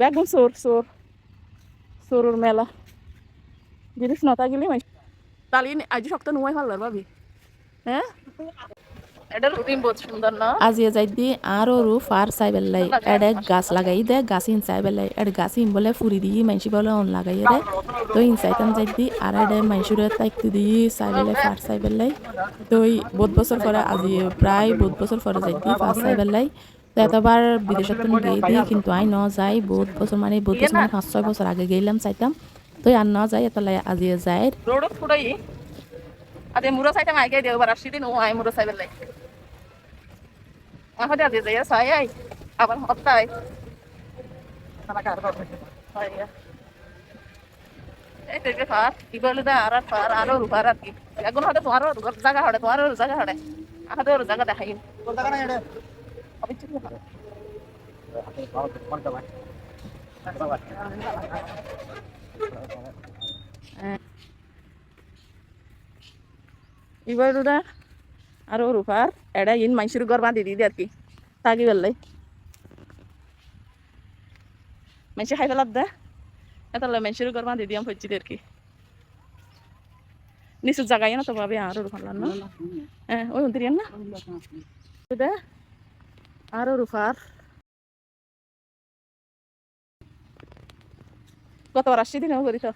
বেগুন চোর চোর চোরর মেলা জিনিস নতা গেলি মাই তালি আজি শক্ত নুয়াই ভালো ভাবি হ্যাঁ এটা রুটিন বহুত সুন্দর না আজিয়ে যাই দি আরও রু ফার চাই বেলাই এডে গাছ লাগাই দে গাছ ইন চাই বেলাই এডে গাছ ইন বলে ফুরি দি মানসি বলে অন লাগাই রে তো ইন চাইতাম যাই দি আর এডে মানসুরে তাইকতে দি চাই বেলাই ফার চাই বেলাই তো বহুত বছর পরে আজি প্রায় বহুত বছর পরে যাই দি ফার চাই বেলাই এতবার বিদেশ কিন্তু আই ন যাই বহুত বছর মানে বহুত বছর মানে পাঁচ ছয় বছর আগে গেলাম চাইতাম। তো আর ন যাই আজি যায়। রোডত ফুটাই আদে মুরা চাইতাম আগে দেও বার আসি দিন ও আই মুরা চাইবে লাই আদে যাই সাই আই আবার কার এই ফার আর ফার আর কি। এখন জায়গা হঠাৎ জায়গা হঠাৎ জায়গা দেখাই জায়গা ಇವಾಗ ನೋಡ ಅರೋ ರೂಪಾರ್ ಎಡ ಇನ್ನು ಮೈಸೂರು ಗೊರ್ ಬಂದಿದ್ದೆ ಅದಕ್ಕೆ ತಾಗಿವಲ್ಲ ಮನುಷ್ಯ ಹಾಯ್ದಲ್ಲದ್ದ ಆತಲ್ಲ ಮನುಷ್ಯರು ಗೊರ್ ಬಂದಿದ್ದೆ ಅಂತ ಹಚ್ಚಿದೆ ಅದಕ್ಕೆ ನಿಸು ಜಾಗ ಏನೋ ತಗೋ ಯಾರು ರೂಪಾರಲ್ಲ ಓ ಅಂತೀರಿ ಅನ್ನ ಹೌದಾ আরও রুফার। না হ্যাঁ না গতবার আসছি দিন করি তো।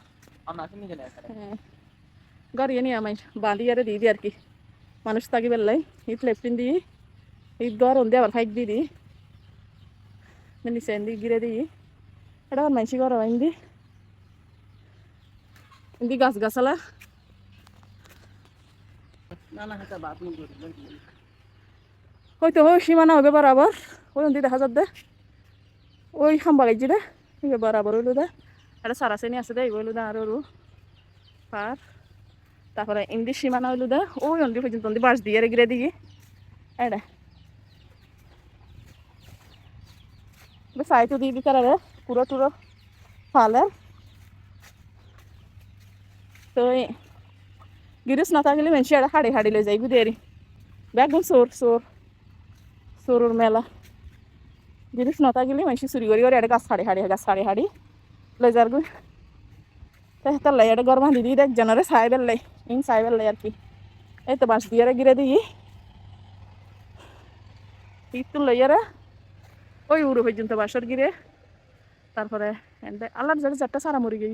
হ্যাঁ। গড়িয়ে নিয়ে আমায় বাঁধি আরে দিদি আর কি। মানুষ থাকি বেললাই ঈদ লেফটিন দিই ঈদ গর অন্দি আবার ফাইক দিই। দিই নিচে এন্দি গিরে দিই। এটা আবার মানসি গর ইন্দি ইন্দি গাছ গাছালা। হয়তো ওই সীমানা হবে বরাবর। ওই অন্দি দেখা যাবে ওই খাম্বা গাইছি দে বরাবর হইল দে। এটা সারা শ্রেণি আছে দে হইল দে আর পার। তারপরে ইন্দি সীমানা হইল দে। ওই অন্দি পর্যন্ত অন্দি বাঁশ দিয়ে গিরে দিয়ে এডে সাইতো দিয়ে দিতে রে, পুরো টুরো ফালে। তো গিরিস না থাকলে মানুষ এটা হাড়ি হাড়ি লই যাই বুঝে বেগুন চোর চোর চোরর মেলা। গিরিস না থাকলে মানুষ চুরি করি করে এটা গাছ হাড়ি হাড়ি গাছ হাড়ি হাড়ি। লই যার গই তাহলে এটা গরম দিদি দেখ, জনরে চাই বেললাই ইন চাই বেললাই আর কি। এই তো বাঁশ দিয়ে গিরে দিই। ইটু লইয়ারে ওই উড়ো পর্যন্ত বাঁশর গিরে। তারপরে আল্লাহর জায়গায় চারটা সারা মরি গই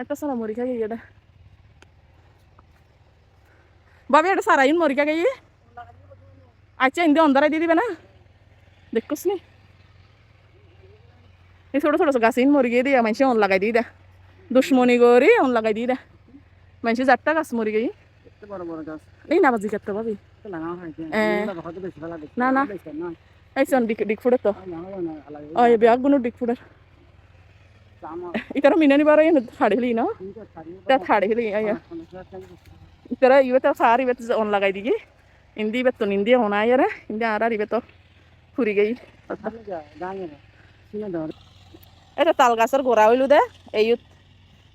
একটা সারা মরি খাই এটা বাবি এটা সারা ইন মরি খাই আচ্ছা ইন্দে অন্ধারাই দিয়ে দিবে না দেখোস নি এই ছোটো ছোটো গাছিন মুরগিয়ে দিয়া মানুষে অন লাগাই দিয়ে দা দুশ্মনী করে অন লাগাই দিয়ে দা মানুষে চারটা গাছ মুরগি এই না বাজি কাটতে পাবি না না এই শোন ডিক ফুটে তো ও এ ব্যাগগুলো ডিক ফুটের ইতারা মিনে নিবার ফাড়ে হলি না তা ফাড়ে হলি ইতারা ইবে তো সার ইবে অন লাগাই দিগে ಹಿಂದಿ ಇವತ್ತು ನಿಂದಿ ಹೊಣಾಯರ ಹಿಂದಿ ಆರಾರ್ ಇವತ್ತು ফুরি গই এটা তাল গাছের গোড়া হইলু দে এইত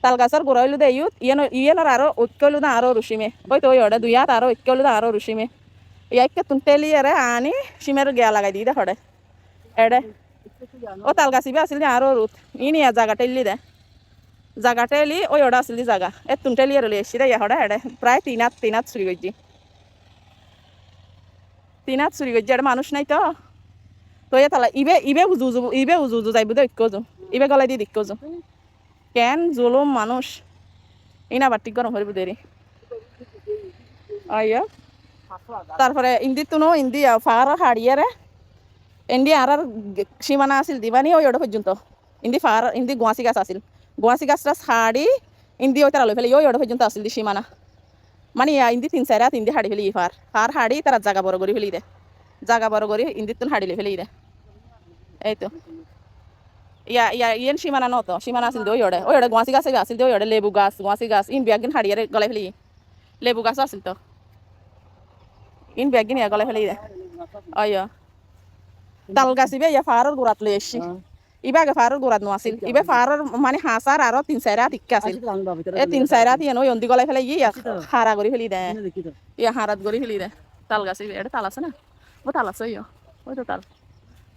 তাল গাছের গোড়া হইলু দে এইত ইয়েন ইয়েন আরো ঐক্য হইলু দে আরো রুশিমে ওই তো ওই ওটা দুই হাত আরো ঐক্য হইলু দে আরো রুশিমে ইয়াকে তুনতেলি আরে আনি সিমের গেয়া লাগাই দি দে হড়ে এডে ও তাল গাছি বি আছিল দে আরো রুত ইনি জায়গা টেলি দে জায়গা টেলি ওই ওটা আছিল জায়গা এ তুনতেলি আর এসি দে ইয়া হড়ে এডে প্রায় তিন হাত তিন হাত চুরি গইছি তিন চুরি গইছি এটা মানুষ নাই তো। তো এ তালা ইবে ইবে উজু উজু ইবে উজু উজু যাইব দে ঐক্য উজু ইবে গলাই দিয়ে উজু কেন জুলুম মানুষ। ইনা বাটিক গরম হরিব দেরি আইয়া। তারপরে ইন্দি তুনো ইন্দি ফার হাড়িয়ারে ইন্দি আর আর সীমানা আছিল, দিবানি ওই ওটা পর্যন্ত ইন্দি ফার ইন্দি গুয়াশি গাছ আছিল। গুয়াশি গাছটা ছাড়ি ইন্দি ওই তারা লই ফেলে ওই ওটা পর্যন্ত আছিল দি সীমানা। মানে ইন্দি তিন চার রাত ইন্দি হাড়ি ফেলি ফার ফার হাড়ি তারা জাগা বড় করে ফেলি দে। জাগা বড় করে ইন্দি তুন হাড়ি লই ফেলি দে। এই তো ইয়া ইয়া, ইয়েন সীমানা নত, সীমানা আছিল ওই ওড়ে ওই ওড়ে গুয়াশি গাছ আছিল ওই ওড়ে লেবু গাছ গুয়াশি গাছ। ইন বিয়াগিন হাড়িয়ারে গলাই ফেলি। লেবু গাছও আছিল তো। ইন বিয়াগিন ইয়া গলাই ফেলি দে। অয় তাল গাছ ইবে ইয়া ফারর গুড়াত লই এসছি ইবা আগে ফারর গুড়াত নো আছিল ইবে ফারর মানে হাঁসার আরও তিন চার রাত আছিল এ তিন চার রাত ইয়েন ওই অন্দি গলাই ফেলাই ইয়া হারা করে ফেলি দে ইয়া হারাত করে ফেলি দে তাল গাছ এটা তাল আছে না ও তাল আছে ইয় ওই তো তাল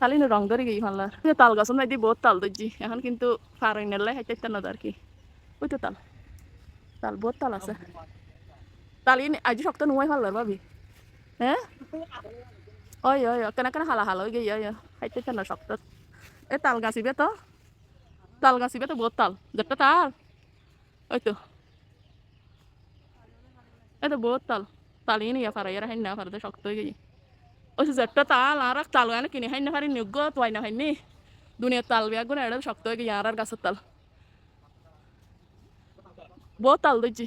তালি নো রং ধরে গিয়ে ফাল্লার তাল গাছ দি বহুত তাল দজ্জি এখন কিন্তু ফার নেলাই হাইতে না আর কি ওই তো তাল তাল বহুত তাল আছে তালি আজি শক্ত নুয়াই ফাল্লার ভাবি হ্যাঁ ওই ওই কেন কেন হালা হালা হয়ে গিয়ে হাইতে না শক্ত এ তাল গাছিবে তো। তাল গাছিবে তো বহুত তাল। যেটা তাল, ওই তো। এই তো বহুত তাল। তালি নিয়ে ফারাই আর হাইন না ফারাতে শক্ত হয়ে গিয়ে ওই যেটা তাল, আর তাল গানে কিনে হাইন না ফারি নিয়োগ তোয়াই না হাইনি দুনিয়ার তাল বিয়া গুণ এটা শক্ত হয়ে আর আর গাছের তাল। বহুত তাল দিচ্ছি